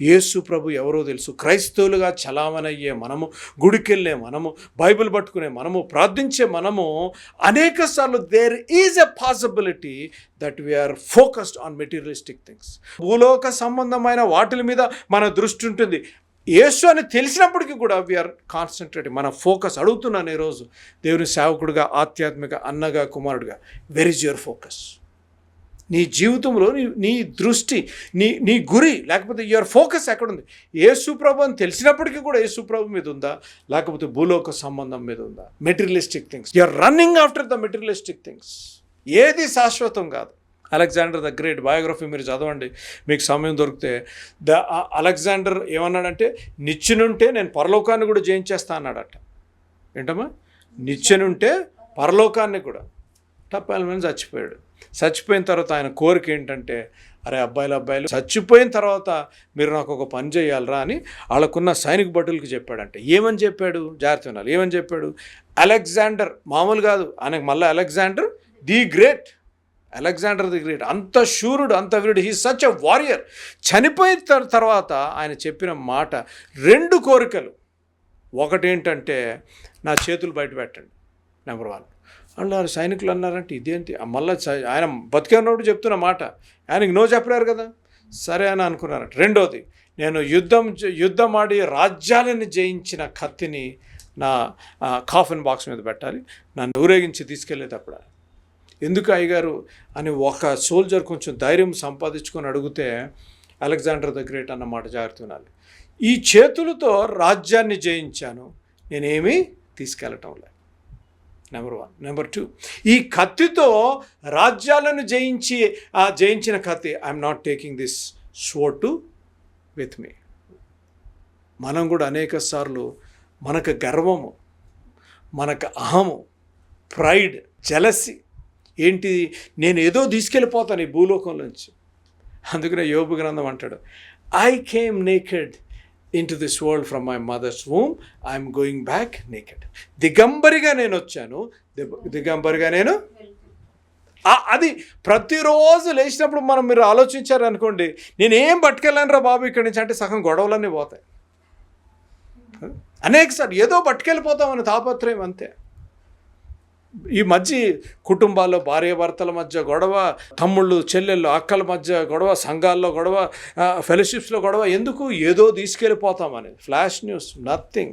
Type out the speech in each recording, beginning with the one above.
యేసు ప్రభు ఎవరో తెలుసు. క్రైస్తవులుగా చలామణయ్యే మనము గుడికెళ్ళే మనము బైబిల్ పట్టుకునే మనము ప్రార్థించే మనము అనేక సార్లు there is a possibility that we are focused on materialistic things భూలోక సంబంధమైన వాటిల మీద మన దృష్టి ఉంటుంది. యేసు అని తెలిసినప్పటికీ కూడా వీఆర్ కాన్సన్ట్రేటింగ్ మన ఫోకస్ అడుగుతున్నాను ఈరోజు దేవుని సేవకుడిగా ఆధ్యాత్మిక అన్నగా కుమారుడిగా. వెర్ ఇస్ యువర్ ఫోకస్ నీ జీవితంలో నీ నీ దృష్టి నీ నీ గురి లేకపోతే యువర్ ఫోకస్ ఎక్కడుంది? ఏ అని తెలిసినప్పటికీ కూడా ఏసుప్రభు మీద ఉందా? లేకపోతే భూలోక సంబంధం మీద ఉందా? Materialistic things you are running after the materialistic things ఏది శాశ్వతం కాదు. అలెగ్జాండర్ ద గ్రేట్ బయోగ్రఫీ మీరు చదవండి. మీకు సమయం దొరికితే ద అలెగ్జాండర్ ఏమన్నాడంటే నిచ్చెనుంటే నేను పరలోకాన్ని కూడా జయించేస్తా అన్నాడట. ఏంటమ్మా? నిచ్చెనుంటే పరలోకాన్ని కూడా. తప్పాల మీద చచ్చిపోయాడు. చచ్చిపోయిన తర్వాత ఆయన కోరిక ఏంటంటే అరే అబ్బాయిలు అబ్బాయిలు చచ్చిపోయిన తర్వాత మీరు నాకు ఒక పని చేయాలరా అని వాళ్ళకున్న సైనిక భటులకు చెప్పాడంటే. ఏమని చెప్పాడు? జాగ్రత్త వినాలి ఏమని చెప్పాడు? అలెగ్జాండర్ మామూలు కాదు. ఆయనకు మళ్ళీ Alexander the great. Alexander the great. అంత శూరుడు అంత వీరుడు. హీ సచ్ అ వారియర్ చనిపోయిన తర్వాత ఆయన చెప్పిన మాట రెండు కోరికలు. ఒకటేంటంటే నా చేతులు బయట పెట్టండి నెంబర్ వన్ అన్నారు సైనికులు అన్నారంటే ఇదేంటి? మళ్ళీ ఆయన బతికే ఉన్నప్పుడు చెప్తున్న మాట. ఆయనకి నో చెప్పలేరు కదా? సరే అని అనుకున్నారంట. రెండోది నేను యుద్ధం యుద్ధం ఆడి రాజ్యాలను జయించిన కత్తిని నా కాఫిన్ బాక్స్ మీద పెట్టాలి. నన్ను ఊరేగించి తీసుకెళ్ళేటప్పుడు. ఎందుకు అయ్యగారు? అని ఒక సోల్జర్ కొంచెం ధైర్యం సంపాదించుకొని అడిగితే అలెగ్జాండర్ ద గ్రేట్ అన్న మాట జాగ్రత్త వినాలి. ఈ చేతులతో రాజ్యాన్ని జయించాను. నేనేమీ తీసుకెళ్ళటం లేదు. నెంబర్ వన్ నెంబర్ టూ ఈ కత్తితో రాజ్యాలను జయించి ఆ జయించిన కత్తి. I'm not taking this show to with me మనం కూడా అనేక సార్లు మనకు గర్వము మనకు అహము ప్రైడ్ జలసి. ఏంటి? నేను ఏదో తీసుకెళ్ళిపోతాను ఈ భూలోకంలోంచి. అందుకనే యోబు గ్రంథం అంటాడు I came naked in this world from my mother's home I'm going back naked దిగంబరిగా నేను వచ్చాను. దిగంబరిగా నేను? అది ప్రతిరోజు లేచినప్పుడు మనం మీరు ఆలోచించారు అనుకోండి నేను పట్టుకెళ్ళాను రా బాబు ఇక్కడి నుంచి అంటే సగం గొడవలన్నీ పోతాయి. అనేక ఏదో పట్టుకెళ్ళిపోతామని తాపత్రయం అంతే. ఈ మధ్య కుటుంబాల్లో భార్యాభర్తల మధ్య గొడవ తమ్ముళ్ళు చెల్లెళ్ళు అక్కల మధ్య గొడవ సంఘాల్లో గొడవ ఫెలోషిప్స్లో గొడవ ఎందుకు ఏదో తీసుకెళ్ళిపోతామని. ఫ్లాష్ న్యూస్ నథింగ్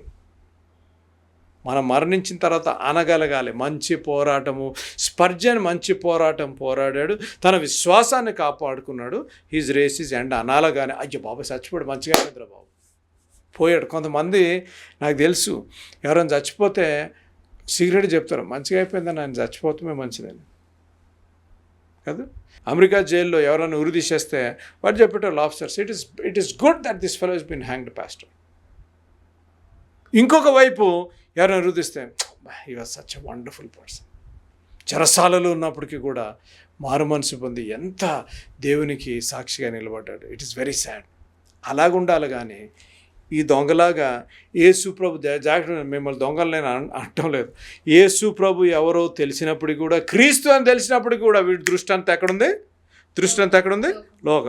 మనం మరణించిన తర్వాత అనగలగాలి. మంచి పోరాటము స్పర్జన్ మంచి పోరాటం పోరాడాడు. తన విశ్వాసాన్ని కాపాడుకున్నాడు. హీజ్ రేస్ ఈజ్ ఎండ్ అనాలగానే. అయ్యో బాబు చచ్చిపోయాడు. మంచిగా బాబు. పోయాడు. కొంతమంది నాకు తెలుసు ఎవరైనా చచ్చిపోతే సిగరెట్ చెప్తారు. మంచిగా అయిపోయిందని ఆయన చచ్చిపోతమే మంచిదని. కాదు? అమెరికా జైల్లో ఎవరైనా ఉరి తీసేస్తే వాడు చెప్పేటోళ్ళు officers it is it is good that this fellow is been hanged past ఇంకొక వైపు ఎవరైనా ఉరుదిస్తే ఈ వాజ్ సచ్ వండర్ఫుల్ పర్సన్ చెరసాలలో ఉన్నప్పటికీ కూడా మారు మనసు పొంది ఎంత దేవునికి సాక్షిగా నిలబడ్డాడు. ఇట్ ఈస్ వెరీ సాడ్ అలాగుండాలి కానీ ఈ దొంగలాగా యేసు ప్రభు జాగ్రత్త మిమ్మల్ని దొంగలు నేను అనటం లేదు. యేసు ప్రభు ఎవరో తెలిసినప్పటికీ కూడా క్రీస్తు అని తెలిసినప్పటికీ కూడా వీడి దృష్టి అంతా ఎక్కడుంది? దృష్టి అంతా ఎక్కడుంది? లోక.